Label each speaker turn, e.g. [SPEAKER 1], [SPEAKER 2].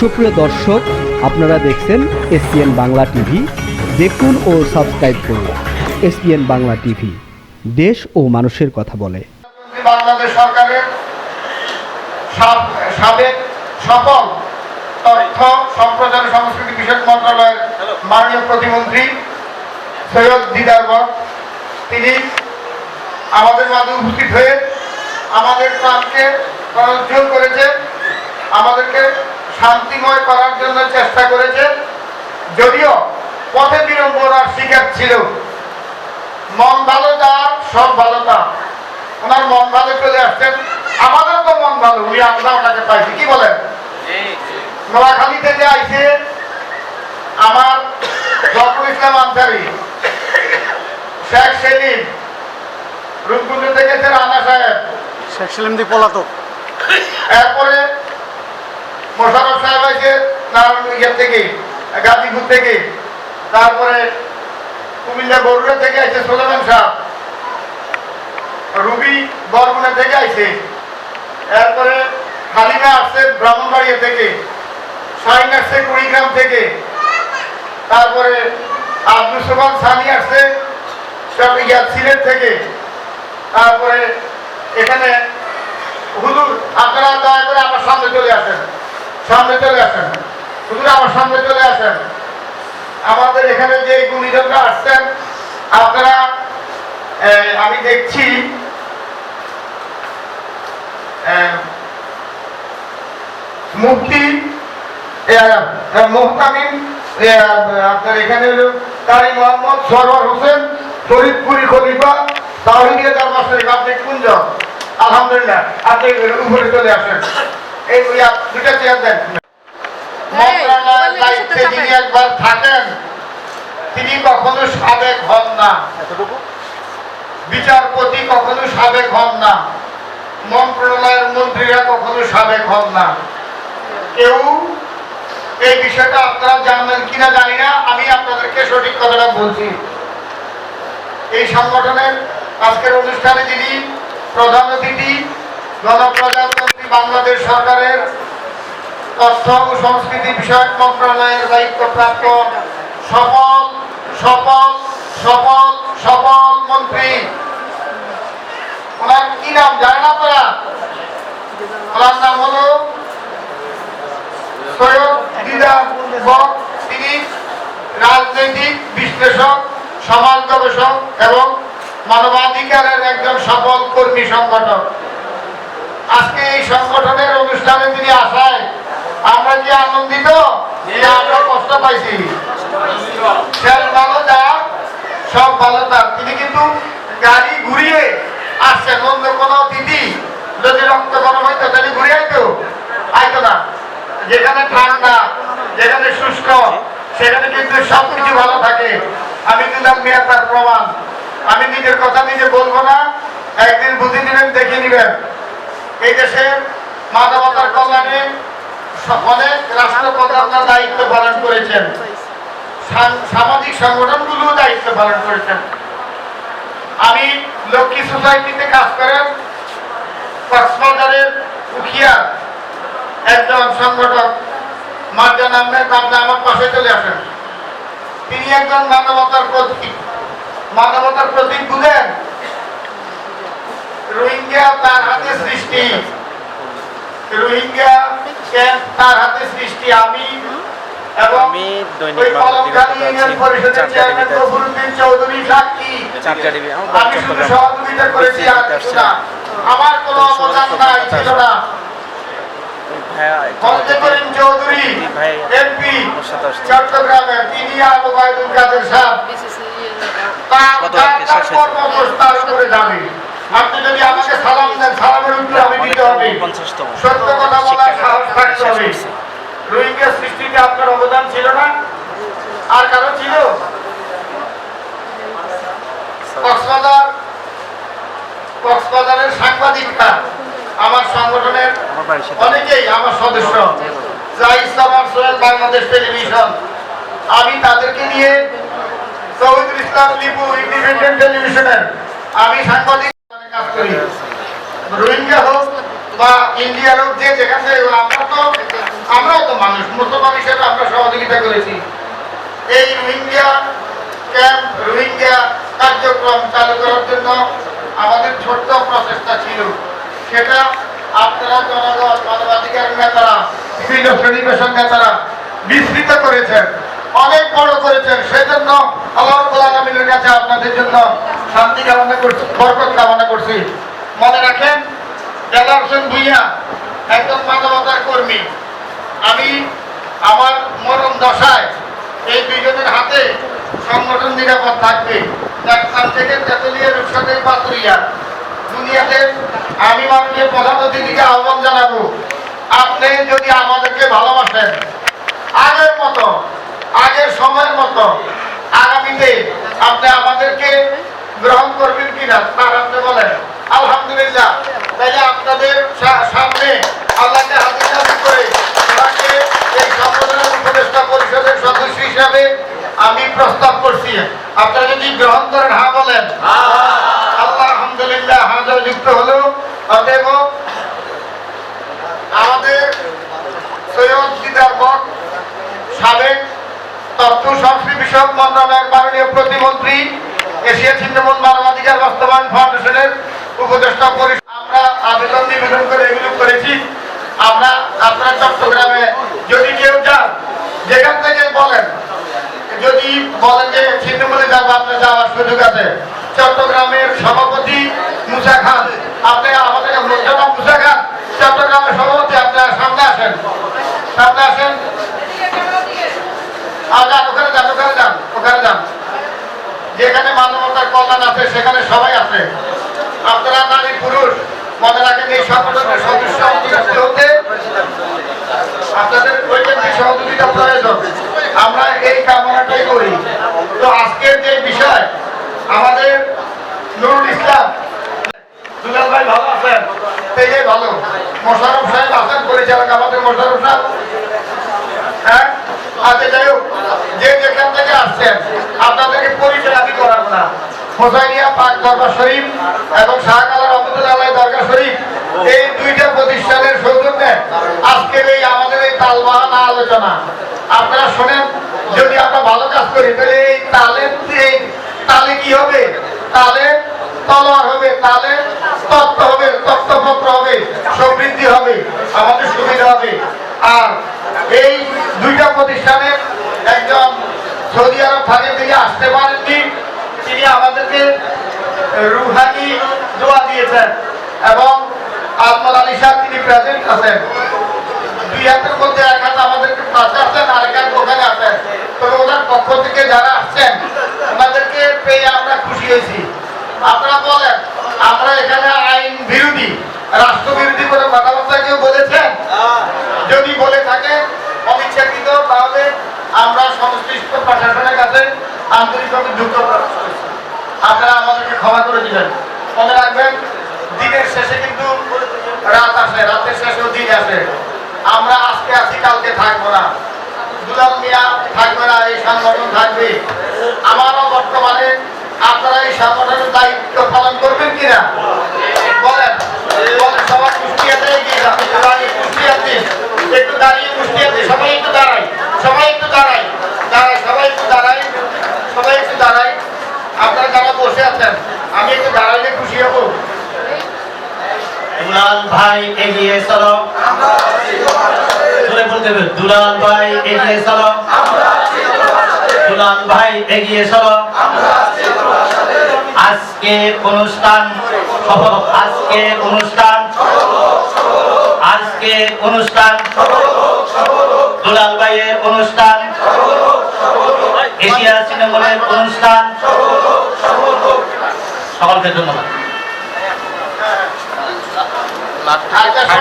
[SPEAKER 1] সুপ্রিয় দর্শক, আপনারা দেখছেন এসপিএন বাংলা টিভি। দেখুন ও সাবস্ক্রাইব করুন এসপিএন বাংলা টিভি। দেশ ও মানুষের কথা বলে।
[SPEAKER 2] বাংলাদেশ সরকারের সাব- সাবেক সফল তথ্য সম্প্রচার সংস্কৃতি বিষয়ক মন্ত্রণালয়ের মাননীয় প্রতিমন্ত্রী সৈয়দ দিদার তিনি আমাদের মাঝে উপস্থিত হয়ে আমাদের প্রাণকে প্রজ্জ্বল করেছে, আমাদেরকে শান্তিময় করার জন্য চেষ্টা করেছে। যদিও পথে বিড়ম্বনার শিকার ছিল। মন ভালো তার সব ভালো তার ওনার মন ভালো চলে আসছেন। আমাদের তো মন ভালো উনি আমরা ওনাকে পাইছি। কি বলেন? নোয়াখালী থেকে আইছে আমার জফর ইসলাম আনসারি শেখ সেলিম রূপকুণ্ড থেকে আছে রানা সাহেব।
[SPEAKER 3] শেখ সেলিম দি পলাতক।
[SPEAKER 2] এরপরে মোশারফ সাহেব আছে নারায়ণ ইয়ে থেকে গাজীপুর থেকে তারপরে কুমিল্লা বরুড়া থেকে আছে সোলেমান সাহেব। রুবি বরগুনা থেকে আইছে। এরপরে হালিমা আসছে ব্রাহ্মণবাড়িয়া থেকে। শাহিন আসছে কুড়িগ্রাম থেকে। তারপরে আব্দুল সোমান সানি আসছে সিলেট থেকে। তারপরে এখানে হুজুর, আপনারা দয়া করে আমার সামনে চলে আসেন। সামনে চলে আসেন। হুজুর আমার সামনে চলে আসেন। আমাদের এখানে যে গুণীজনরা আসছেন, আপনারা আমি দেখছি আপনার এখানে কারি মোহাম্মদ সরওয়ার হোসেন, ফরিদপুরি খলিফা তাহিদিয়া আপনি কুঞ্জ আলহামদুলিল্লাহ, আপনি উপরে চলে আসেন। এই ওই চেয়ার দেন। মন্ত্রণালয়ের দায়িত্বে যিনি একবার থাকেন তিনি কখনো সাবেক হন না। বিচারপতি কখনো সাবেক হন না। মন্ত্রণালয়ের মন্ত্রীরা কখনো সাবেক হন না। কেউ এই বিষয়টা আপনারা জানবেন কিনা জানি না আমি আপনাদেরকে সঠিক কথাটা বলছি। এই সংগঠনের আজকের অনুষ্ঠানে যিনি প্রধান অতিথি গণপ্রজাতন্ত্রী বাংলাদেশ সরকারের তথ্য ও সংস্কৃতি বিষয়ক মন্ত্রণালয়ের দায়িত্বপ্রাপ্ত সফল সফল সফল সফল মন্ত্রী। ওনার কি নাম? জানেন আপনারা? ওনার নাম হলো তিনি রাজনৈতিক বিশ্লেষক, সমাজ গবেষক এবং মানবাধিকারের একজন সফল কর্মী সংগঠক। এই সংগঠনের অনুষ্ঠানে তিনি আসায়, আমরা যে আনন্দিত? আমরা কষ্ট পাইছি। সব ভালো তার তিনি কিন্তু গাড়ি ঘুরিয়ে আসছেন, অন্য কোনো অতিথি যদি রক্ত গরম হইতো, তাহলে ঘুরে আইতো? আইতো না। যেখানে ঠান্ডা, যেখানে শুষ্ক, সেখানে কিন্তু সব কিছু ভালো থাকে। আমি দিলাম মেয়ে তার প্রমাণ। আমি নিজের কথা নিজে বলব না, একদিন বুঝে নেবেন, দেখে নেবেন। এই দেশের মানবতার কল্যাণে স- অনেক রাষ্ট্রপ্রধান আপনার দায়িত্ব পালন করেছেন। সাম- সামাজিক সংগঠনগুলো দায়িত্ব পালন করেছেন। আমি লক্ষ্মী সোসাইটিতে কাজ করেন। কক্সবাজারের উখিয়ার একজন সংগঠক, মার্জান আহমেদ, আপনি আমার পাশে চলে আসেন। তিনি একজন মানবতার প্রতীক। মানবতার প্রতীক বুঝেন রোহিঙ্গা তার হাতে সৃষ্টি। রোহিঙ্গা তার হাতে সৃষ্টি? আমি এবং ওই
[SPEAKER 4] বাংলা
[SPEAKER 2] ইউনিয়ন পরিষদের চেয়ারম্যান
[SPEAKER 4] টিভিতে
[SPEAKER 2] চৌধুরী সাক্ষী।
[SPEAKER 4] চারটা টিভি। আমার
[SPEAKER 2] আমি শুধু সহযোগিতা করেছি আর কিছু না। আমার কোনো অবদান নাই ছিল না। করিম চৌধুরী এমপি
[SPEAKER 4] আমার সাথে আসছে।
[SPEAKER 2] চট্টগ্রামে তিনি আর কাদের সাহেব। তার
[SPEAKER 4] কত
[SPEAKER 2] তার-
[SPEAKER 4] আজকে
[SPEAKER 2] তার
[SPEAKER 4] শেষ হয়েছে?
[SPEAKER 2] কর্মদোষ তার উপরে যাবে। আপনি যদি উত্তর আমি দিতে হবে। সত্য কথা বলার সাহস থাকতে হবে। রোহিঙ্গা সৃষ্টিতে আপনার অবদান ছিল না? আর কারও ছিল? কক্সবাজার কক্সবাজারের সাংবাদিকরা আমার সংগঠনের অনেকেই আমার সদস্য। যা ইসলাম বাংলাদেশ টেলিভিশন। আমি তাদেরকে নিয়ে সৌদুল ইসলাম লিপু ইন্ডিপেন্ডেন্ট টেলিভিশনের আমি সাংবাদিক কাজ করি। রোহিঙ্গা হোক বা ইন্ডিয়ার হোক, যে যেখান আমরা তো আমরাও তো মানুষ মুসলমান হিসেবে আমরা সহযোগিতা করেছি। এই রোহিঙ্গা ক্যাম্প, রোহিঙ্গা কার্যক্রম চালু করার জন্য আমাদের ছোট্ট প্রচেষ্টা ছিল। সেটা আপনারা জনগণ, মানবাধিকার নেতারা, বিভিন্ন শ্রেণি পেশার নেতারা বিস্তৃত করেছেন, অনেক বড় করেছেন। সেজন্য আল্লাহ আলামিনের কাছে আপনাদের জন্য শান্তি কামনা করছি, বরকত কামনা করছি। মনে রাখেন দেলার হোসেন ভুইয়া একজন মানবতার কর্মী। আমি আমার মরণ দশায় এই দুইজনের হাতে সংগঠন নিরাপদ থাকবে। একখান থেকে তেতুলিয়া রূপসাতে পাতুরিয়া দুনিয়াতে আমি মাননীয় প্রধান অতিথিকে আহ্বান জানাব, আপনি যদি আমাদেরকে ভালোবাসেন, আগের মতো, আগের সময়ের মতো, আগামীতে আপনি আমাদেরকে গ্রহণ করবেন কিনা, তার আপনি বলেন। আলহামদুলিল্লাহ। তাইলে আপনাদের সামনে আল্লাহকে হাজির করে ওনাকে এই সংগঠনের উপদেষ্টা পরিষদের সদস্য হিসাবে আমি প্রস্তাব করছি। আপনারা যদি গ্রহণ করেন হ্যাঁ বলেন। আল্লাহ আলহামদুলিল্লাহ হাজার যুক্ত হলো অতএব আমাদের সৈয়দ দিদার বক সাবেক তথ্য সংস্কৃতি বিষয়ক মন্ত্রণালয়ের মাননীয় প্রতিমন্ত্রী এশিয়া ছিন্নমূল মানবাধিকার বাস্তবায়ন ফাউন্ডেশনের উপদেষ্টা পরিষদ, আমরা আবেদন নিবেদন করে এগুলো করেছি। আমরা আপনার চট্টগ্রামে যদি কেউ যান, যেখান থেকে বলেন, যদি বলেন যে ছিন্নমূলে যাব, আপনার যাওয়ার সুযোগ আছে। চট্টগ্রামের সভাপতি মুসা খান, আপনি আমাদের মোস্তফা মুসা খান, চট্টগ্রামের সভাপতি আপনার সামনে আসেন। সামনে আসেন। যান, ওখানে যান ওখানে যান ওখানে যান। যেখানে মানবতার কল্যাণ আছে, সেখানে সবাই আছে। আপনারা নারী পুরুষ, মনে সদস্য হতে আপনাদের সহযোগিতা প্রয়োজন। আমরা এই কামনাটাই করি। তো আজকের যে বিষয়, আমাদের নুরুল ইসলাম। হ্যাঁ? আচ্ছা যে যেখান থেকে আসছেন, আপনাদেরকে পরিচয় আমি করাবো না। হোসাইনিয়া পাক দরবার শরীফ এবং শাহকালা রহমতুল্লাহ দরগা শরীফ, এই দুইটা প্রতিষ্ঠানের সৌজন্যে আজকের এই আমাদের এই তালবাহানা আলোচনা। আপনারা শোনেন, যদি আমরা ভালো কাজ করি, তাহলে এই তালের এই তালে কি হবে? তালে তলোয়ার হবে, তালে তত্ত্ব হবে তত্ত্বপত্র হবে, সমৃদ্ধি হবে, আমাদের সুবিধা হবে। আর এই দুইটা প্রতিষ্ঠানের একজন সৌদি আরব থাকে থেকে আসতে পারেননি। তিনি আমাদেরকে রুহানি দোয়া দিয়েছেন এবং আজমল আলী সাহেব তিনি প্রেজেন্ট আছেন। দুই হাতের মধ্যে এক হাত আমাদেরকে পাশে আছেন আর এক হাত ওখানে আছেন। তবে ওনার পক্ষ থেকে যারা আসছেন ওনাদেরকে পেয়ে আমরা খুশি হয়েছি। আপনারা বলেন আমরা এখানে আইন বিরোধী রাষ্ট্র বিরোধী কোনো কথাবার্তা কেউ বলেছেন? যদি বলে থাকে অনিচ্ছাকৃত তাহলে সংশ্লিষ্ট প্রশাসনের কাছে আন্তরিকভাবে যুক্ত আপনারা আমাদেরকে ক্ষমা করে দিবেন। মনে রাখবেন, দিনের শেষে কিন্তু রাত আসে, রাতের শেষেও দিন আসে। আমরা আজকে আছি, কালকে থাকব না। দুলাল মিয়া থাকবে না, এই সংগঠন থাকবে আমারও বর্তমানে আপনারা এই সংগঠনের দায়িত্ব পালন করবেন কিনা বলেন বলেন সবাই কুষ্টিয়াতে এগিয়ে যান একটু দাঁড়িয়ে কুষ্টিয়াতে একটু দাঁড়িয়ে কুষ্টিয়াতে সবাই একটু দাঁড়াই সবাই একটু দাঁড়াই দাঁড়াই সবাই একটু দাঁড়াই সবাই একটু দাঁড়াই আপনারা যারা বসে আছেন আমি একটু দাঁড়াইলে খুশি হব
[SPEAKER 5] দুলাল ভাই এগিয়ে চলো। জোরে বলতে হবে, দুলাল ভাই এগিয়ে চলো। দুলাল ভাই এগিয়ে চলো। আজকের অনুষ্ঠান আজকের অনুষ্ঠান। আজকের অনুষ্ঠান, দুলাল ভাইয়ের অনুষ্ঠান। এশিয়া সিনেমনের অনুষ্ঠান। সকলকে ধন্যবাদ।
[SPEAKER 2] আচ্ছা